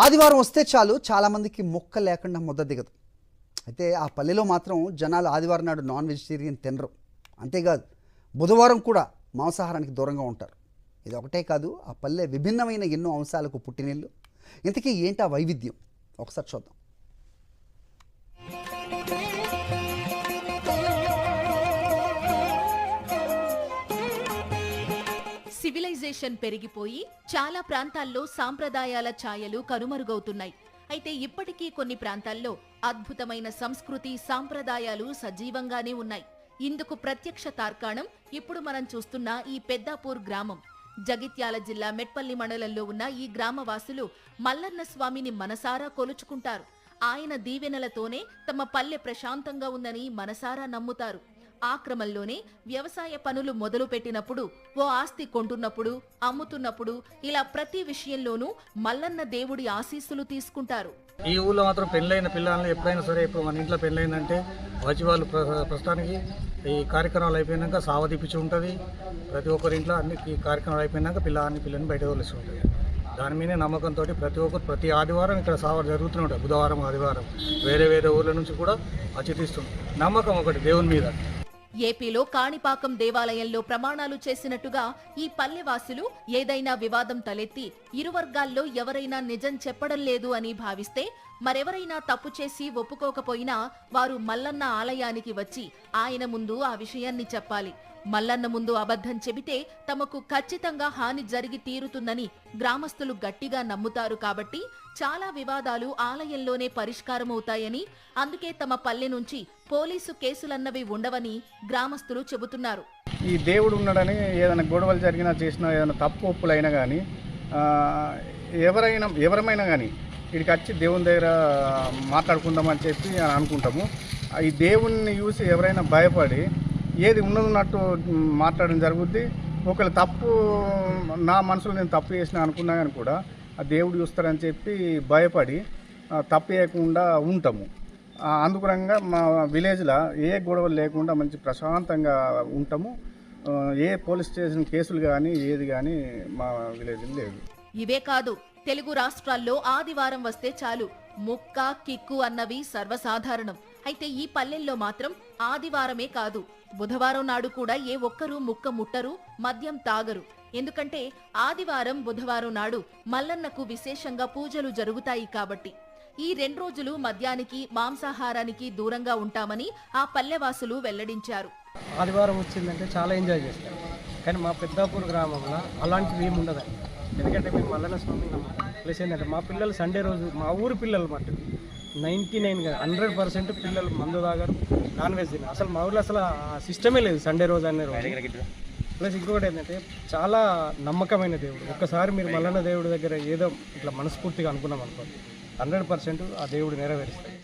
ఆదివారం వస్తే చాలు చాలామందికి మొక్క లేకుండా ముద్ద దిగదు. అయితే ఆ పల్లెలో మాత్రం జనాలు ఆదివారం నాడు నాన్ వెజిటేరియన్ తినరు. అంతేకాదు బుధవారం కూడా మాంసాహారానికి దూరంగా ఉంటారు. ఇది ఒకటే కాదు ఆ పల్లె విభిన్నమైన ఎన్నో అంశాలకు పుట్టినిల్లు. ఇంతకీ ఏంటి ఆ వైవిధ్యం? ఒకసారి చూద్దాం. సివిలైజేషన్ పెరిగిపోయి చాలా ప్రాంతాల్లో సాంప్రదాయాల ఛాయలు కనుమరుగవుతున్నాయి. అయితే ఇప్పటికీ కొన్ని ప్రాంతాల్లో అద్భుతమైన సంస్కృతి సాంప్రదాయాలు సజీవంగానే ఉన్నాయి. ఇందుకు ప్రత్యక్ష తార్కాణం ఇప్పుడు మనం చూస్తున్న ఈ పెద్దాపూర్ గ్రామం. జగిత్యాల జిల్లా మెట్పల్లి మండలంలో ఉన్న ఈ గ్రామవాసులు మల్లన్న స్వామిని మనసారా కొలుచుకుంటారు. ఆయన దీవెనలతోనే తమ పల్లె ప్రశాంతంగా ఉందని మనసారా నమ్ముతారు. ఆ క్రమంలోనే వ్యవసాయ పనులు మొదలు పెట్టినప్పుడు ఓ ఆస్తి కొంటున్నప్పుడు అమ్ముతున్నప్పుడు ఇలా ప్రతి విషయంలోనూ మల్లన్న దేవుడి ఆశీస్సులు తీసుకుంటారు. ఈ ఊళ్ళో మాత్రం పెళ్ళైన పిల్లల్ని ఎప్పుడైనా సరే ఇప్పుడు మన ఇంట్లో పెళ్ళైందంటే వచ్చి వాళ్ళు ప్ర- ప్రస్తుతానికి ఈ కార్యక్రమాలు అయిపోయినాక సావదీపించి ఉంటుంది. ప్రతి ఒక్కరి ఇంట్లో అన్ని ఈ కార్యక్రమాలు అయిపోయినాక పిల్లని పిల్లని బయట వదిలేసి ఉంటుంది. దాని మీదే నమ్మకంతో ప్రతి ఒక్కరు ప్రతి ఆదివారం ఇక్కడ సావ జరుగుతూనే ఉంటుంది బుధవారం ఆదివారం. వేరే వేరే ఊర్ల నుంచి కూడా వచ్చి తీస్తుంది నమ్మకం ఒకటి దేవుని మీద. ఏపీలో కాణిపాకం దేవాలయంలో ప్రమాణాలు చేసినట్టుగా ఈ పల్లెవాసులు ఏదైనా వివాదం తలెత్తి ఇరు వర్గాల్లో ఎవరైనా నిజం చెప్పడం లేదు అని భావిస్తే మరెవరైనా తప్పు చేసి ఒప్పుకోకపోయినా వారు మల్లన్న ఆలయానికి వచ్చి ఆయన ముందు ఆ విషయాన్ని చెప్పాలి. మల్లన్న ముందు అబద్ధం చెబితే తమకు ఖచ్చితంగా హాని జరిగి తీరుతుందని గ్రామస్తులు గట్టిగా నమ్ముతారు కాబట్టి చాలా వివాదాలు ఆలయంలోనే పరిష్కారమవుతాయని అందుకే తమ పల్లె నుంచి పోలీసు కేసులన్నవి ఉండవని గ్రామస్తులు చెబుతున్నారు. ఈ దేవుడు ఉన్నాడని ఏదైనా గొడవలు జరిగినా చేసినా ఏదైనా తప్పు ఒప్పులైనా కానీ ఎవరైనా ఎవరమైనా కానీ ఇక్కడికి వచ్చి దేవుని దగ్గర మాట్లాడుకుందామని చెప్పి అనుకుంటాము. ఈ దేవుణ్ణి చూసి ఎవరైనా భయపడి ఏది ఉన్నదన్నట్టు మాట్లాడడం జరుగుద్ది. ఒకవేళ తప్పు నా మనసులో నేను తప్పు చేసిన అనుకున్నా కానీ కూడా దేవుడు చూస్తారని చెప్పి భయపడి తప్పేయకుండా ఉంటాము. ఆ, అందుకురంగా మా విలేజ్లో ఏ గొడవలు లేకుండా మంచి ప్రశాంతంగా ఉంటాము. ఏ పోలీస్ స్టేషన్ కేసులు కానీ ఏది కానీ మా విలేజ్లో లేదు. ఇవే కాదు తెలుగు రాష్ట్రాల్లో ఆదివారం వస్తే చాలు ముక్క కిక్కు అన్నవి సర్వసాధారణం. అయితే ఈ పల్లెల్లో మాత్రం ఆదివారమే కాదు. బుధవారం నాడు కూడా ఏ ఒక్కరూ ముక్క ముట్టరు మద్యం తాగరు. ఎందుకంటే ఆదివారం బుధవారం నాడు మల్లన్నకు విశేషంగా పూజలు జరుగుతాయి కాబట్టి. ఈ రెండు రోజులు మద్యానికి మాంసాహారానికి దూరంగా ఉంటామని ఆ పల్లెవాసులు వెల్లడించారు. ఆదివారం వచ్చిందంటే చాలా ఎంజాయ్ చేస్తాం కానీ మా పెద్దాపూర్ గ్రామంలో అలాంటివి ఏమి ఉండదండి ఎందుకంటే మేము మల్లన్న స్వామి ప్లస్ ఏంటంటే మా పిల్లలు సండే రోజు మా ఊరు పిల్లలు మటు నైంటీ నైన్ హండ్రెడ్ పర్సెంట్ పిల్లలు మందు తాగరు. నాన్ వెజ్ తినరు అసలు మా ఊర్లో అసలు సిస్టమే లేదు సండే రోజు అనే రోజు. ప్లస్ ఇంకొకటి ఏంటంటే చాలా నమ్మకమైన దేవుడు. ఒక్కసారి మీరు మల్లన్న దేవుడి దగ్గర ఏదో ఇట్లా మనస్ఫూర్తిగా అనుకున్నాం అనుకోండి హండ్రెడ్ పర్సెంట్ ఆ దేవుడు నెరవేరుస్తాడు.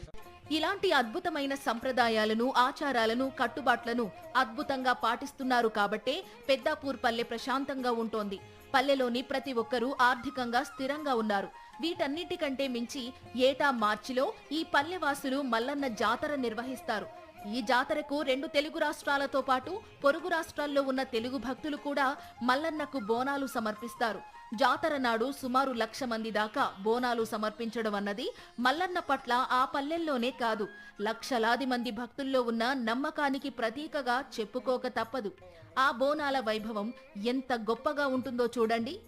ఇలాంటి అద్భుతమైన సంప్రదాయాలను ఆచారాలను కట్టుబాట్లను అద్భుతంగా పాటిస్తున్నారు కాబట్టే పెద్దాపూర్ పల్లె ప్రశాంతంగా ఉంటోంది. పల్లెలోని ప్రతి ఒక్కరూ ఆర్థికంగా స్థిరంగా ఉన్నారు. వీటన్నిటికంటే మించి ఏటా మార్చిలో ఈ పల్లెవాసులు మల్లన్న జాతర నిర్వహిస్తారు. ఈ జాతరకు రెండు తెలుగు రాష్ట్రాలతో పాటు పొరుగు రాష్ట్రాల్లో ఉన్న తెలుగు భక్తులు కూడా మల్లన్నకు బోనాలు సమర్పిస్తారు. జాతర నాడు సుమారు లక్ష మంది దాకా బోనాలు సమర్పించడం అన్నది మల్లన్న పట్ల ఆ పల్లెల్లోనే కాదు. లక్షలాది మంది భక్తుల్లో ఉన్న నమ్మకానికి ప్రతీకగా చెప్పుకోక తప్పదు. ఆ బోనాల వైభవం ఎంత గొప్పగా ఉంటుందో చూడండి.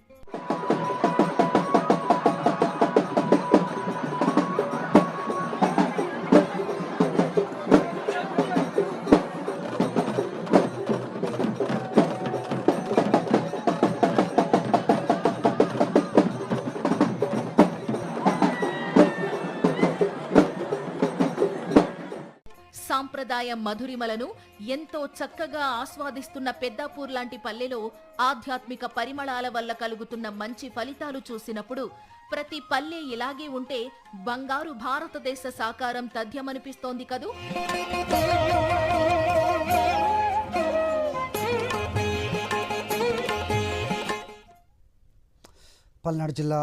సాంప్రదాయ మధురిమలను ఎంతో చక్కగా ఆస్వాదిస్తున్న పెద్దాపూర్ లాంటి పల్లెలో ఆధ్యాత్మిక పరిమళాల వల్ల కలుగుతున్న మంచి ఫలితాలు చూసినప్పుడు ప్రతి పల్లె ఇలాగే ఉంటే బంగారు భారతదేశ సాకారం తథ్యమనిపిస్తోంది కదూ? పల్నాడు జిల్లా